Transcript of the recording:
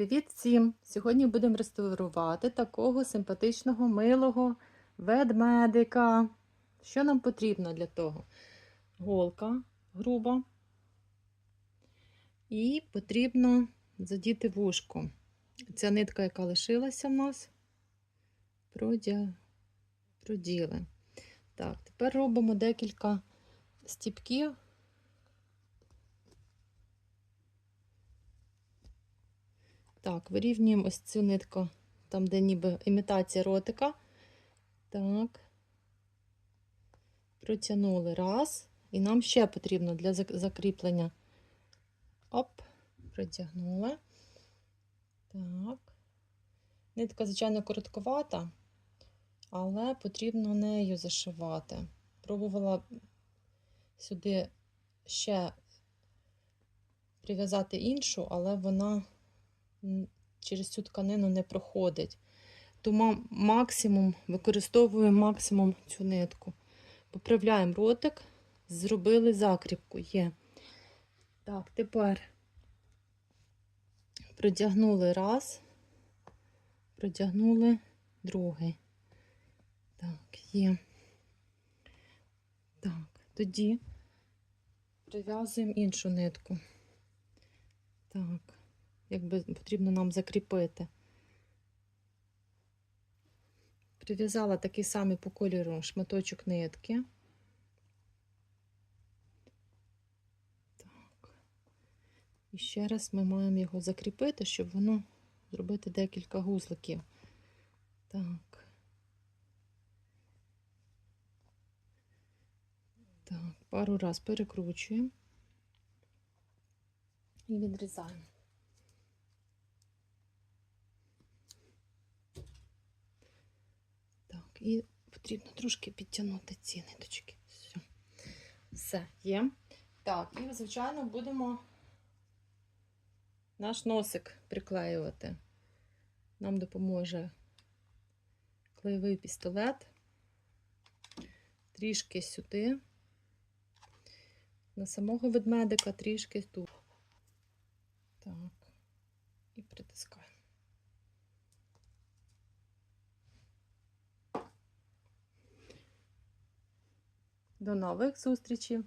Привіт всім! Сьогодні будемо реставрувати такого симпатичного, милого ведмедика. Що нам потрібно для того? Голка груба. І потрібно задіти вушко. Ця нитка, яка лишилася в нас, продя... проділи. Так, тепер робимо декілька стіпків. Так, вирівнюємо ось цю нитку, там, де ніби імітація ротика. Так. Протягнули раз. І нам ще потрібно для закріплення. Оп, протягнули. Так. Нитка, звичайно, коротковата, але потрібно нею зашивати. Пробувала сюди ще прив'язати іншу, але вона через цю тканину не проходить. Тому максимум використовуємо максимум цю нитку. Поправляємо ротик, зробили закріпку. Є. Так, тепер продягнули раз, продягнули другий. Так, є. Так, тоді прив'язуємо іншу нитку. Так якби потрібно нам закріпити. Прив'язала такий самий по кольору шматочок нитки. Так. І ще раз ми маємо його закріпити, щоб воно зробити декілька гузликів. Так. Так, пару раз перекручуємо і відрізаємо. І потрібно трошки підтягнути ці ниточки. Все, Все є. Так, і, звичайно, будемо наш носик приклеювати. Нам допоможе клеєвий пістолет. Трішки сюди, на самого ведмедика трішки тут. Так, і притискаємо. До нових зустрічей!